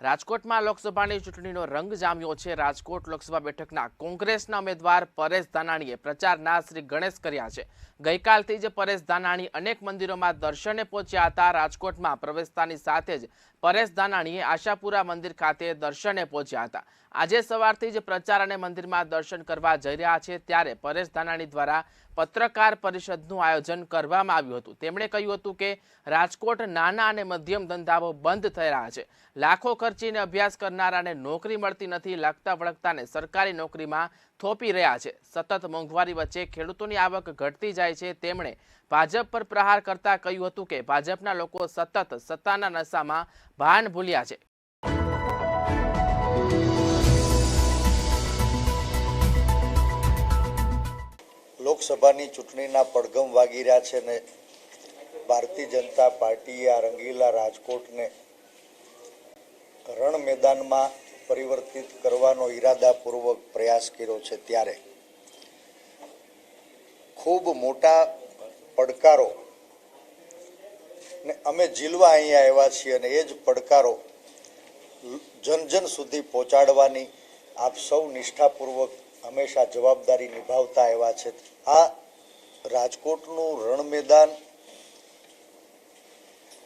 રાજકોટમાં લોકસભાની ચૂંટણીનો રંગ જામ્યો છે. રાજકોટ લોકસભા બેઠકના કોંગ્રેસના ઉમેદવાર પરેશ ધાનાણીએ પ્રચારના શ્રી ગણેશ કર્યા છે. ગઈકાલથી જ પરેશ ધાનાણી અનેક મંદિરોમાં દર્શને પહોંચ્યા હતા. રાજકોટમાં પ્રવેશતાની સાથે જ પરેશ ધાનાણીએ આશાપુરા મંદિર ખાતે દર્શને પહોંચ્યા હતા. આજે સવારથી જ પ્રચાર અને મંદિરમાં દર્શન કરવા જઈ રહ્યા છે. ત્યારે પરેશ ધાનાણી દ્વારા પત્રકાર પરિષદનું આયોજન કરવામાં આવ્યું હતું. તેમણે કહ્યું હતું કે રાજકોટ નાના અને મધ્યમ ધંધાઓ બંધ થઈ રહ્યા છે. લાખો ખર્ચીને અભ્યાસ કરનારાને નોકરી મળતી નથી, લાગતા વળગતાને સરકારી નોકરીમાં થોપી રહ્યા છે. સતત મોંઘવારી વચ્ચે ખેડૂતોની આવક ઘટતી જાય છે. તેમણે ભાજપ પર પ્રહાર કરતા કહ્યું હતું કે ભાજપના લોકો સતત સત્તાના નશામાં ભાન ભૂલ્યા છે. લોકસભાની ચૂંટણીના પડઘમ વાગી રહ્યા છે ને ભારતીય જનતા પાર્ટીએ આ રંગીલા રાજકોટને રણ મેદાનમાં પરિવર્તિત કરવાનો ઈરાદાપૂર્વક પ્રયાસ કર્યો છે ત્યારે. ખૂબ મોટા પડકારો ને અમે જીલવા અહીંયા આવ્યા છીએ અને એ જ પડકારો જન જન સુધી પહોંચાડવાની આપ સૌ નિષ્ઠાપૂર્વક હંમેશા જવાબદારી નિભાવતા આવ્યા છે. આ રાજકોટનું રણ મેદાન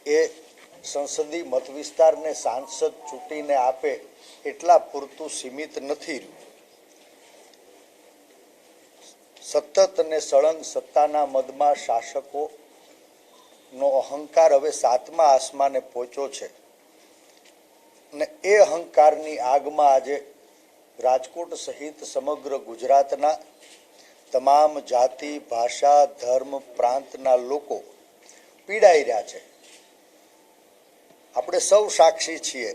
એ સંસદીય મત વિસ્તારને સાંસદ ચૂંટીને આપે એટલા પૂરતું સીમિત નથી રહ્યું. સતત અને સળંગ સત્તાના મદમાં શાસકો નો અહંકાર હવે સાતમા આસમાને પહોંચ્યો છે. ને એ અહંકારની આગમાં આજે રાજકોટ સહિત સમગ્ર ગુજરાતના તમામ જાતિ, ભાષા, ધર્મ, પ્રાંતના લોકો પીડાઈ રહ્યા છે. આપણે સૌ સાક્ષી છીએ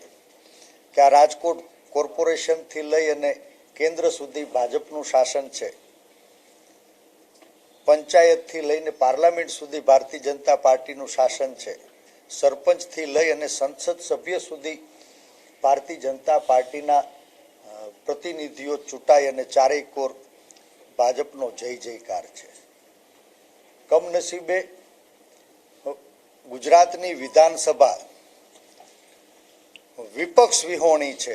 કે આ રાજકોટ કોર્પોરેશનથી લઈ અને કેન્દ્ર સુધી ભાજપનું શાસન છે. પંચાયતથી લઈને પાર્લામેન્ટ સુધી ભારતીય જનતા પાર્ટીનું શાસન છે. સરપંચથી લઈ અને સંસદ સભ્ય સુધી ભારતીય જનતા પાર્ટીના પ્રતિનિધિઓ ચૂંટાઈ અને ચારેય કોર ભાજપનો જય જયકાર છે. કમનસીબે ગુજરાતની વિધાનસભા વિપક્ષ વિહોણી છે.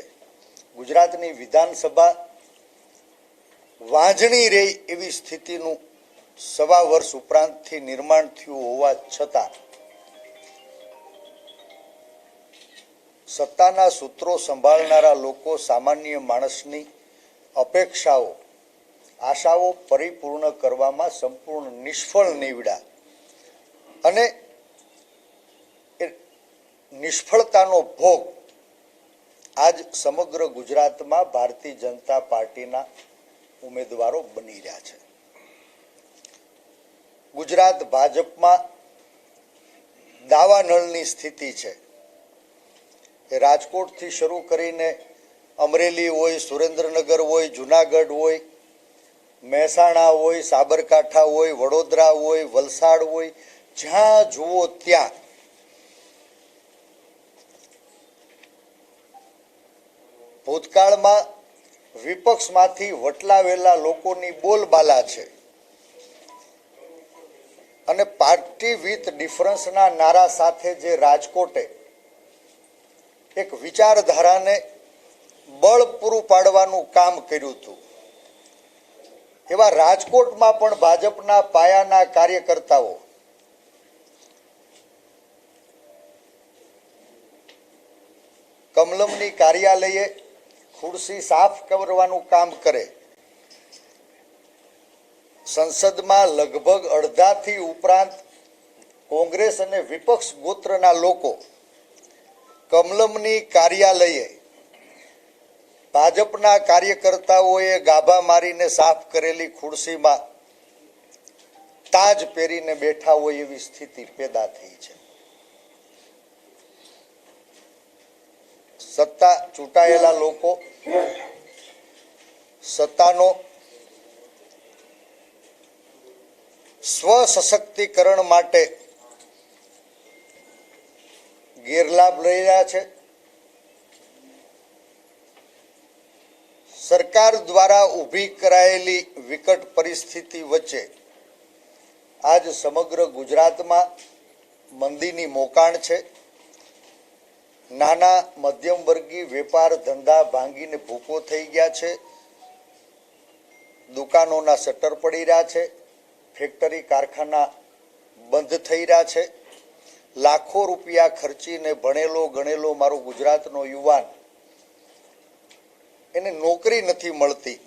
ગુજરાતની વિધાનસભા વાંજણી રહી એવી સ્થિતિનું સવા વર્ષ ઉપરાંતથી નિર્માણ થયું હોવા છતાં સત્તાના સૂત્રો સંભાળનારા લોકો સામાન્ય માણસની અપેક્ષાઓ, આશાઓ પરિપૂર્ણ કરવામાં સંપૂર્ણ નિષ્ફળ નીવડ્યા અને નિષ્ફળતાનો ભોગ આજ સમગ્ર ગુજરાતમાં ભારતીય જનતા પાર્ટીના ઉમેદવારો બની રહ્યા છે. ગુજરાત ભાજપમાં દાવાનળની સ્થિતિ છે. એ રાજકોટથી શરૂ કરીને અમરેલી હોય, સુરેન્દ્રનગર હોય, જુનાગઢ હોય, મહેસાણા હોય, સાબરકાંઠા હોય, વડોદરા હોય, વલસાડ હોય, જ્યાં જુઓ ત્યાં ભૂતકાળમાં વિપક્ષમાંથી વટલાવેલા લોકોની બોલબાલા છે. અને પાર્ટી વિથ ડિફરન્સના નારા સાથે જે રાજકોટે એક વિચારધારાને બળ પૂરું પાડવાનું કામ કર્યું હતું. એવા રાજકોટમાં પણ ભાજપના પાયાના કાર્યકર્તાઓ કમલમની કાર્યાલયે ખુરશી સાફ કરવાનું કામ કરે. સંસદમાં લગભગ અડધાથી ઉપરાંત કોંગ્રેસ અને વિપક્ષ ગોત્રના લોકો કમલમની કાર્યાલયે ભાજપના કાર્યકર્તાઓએ ગાભા મારીને સાફ કરેલી ખુરશીમાં તાજ પહેરીને બેઠા હોય એવી સ્થિતિ પેદા થઈ છે. સત્તા ચૂંટાયેલા લોકો, સત્તાનો સ્વ સશક્તિકરણ માટે ગેરલાભ લઈ રહ્યા છે. સરકાર દ્વારા ઊભી કરાયેલી વિકટ પરિસ્થિતિ વચ્ચે આજ સમગ્ર ગુજરાતમાં મંદીની મોકાણ છે. નાના મધ્યમ વર્ગી વેપાર ધંધા ભાંગીને ભૂકો થઈ ગયા છે. દુકાનોના શટર પડી રહ્યા છે. ફેક્ટરી, કારખાના બંધ થઈ રહ્યા છે. લાખો રૂપિયા ખર્ચીને ભણેલો ગણેલો મારો ગુજરાતનો યુવાન. એને નોકરી નથી મળતી.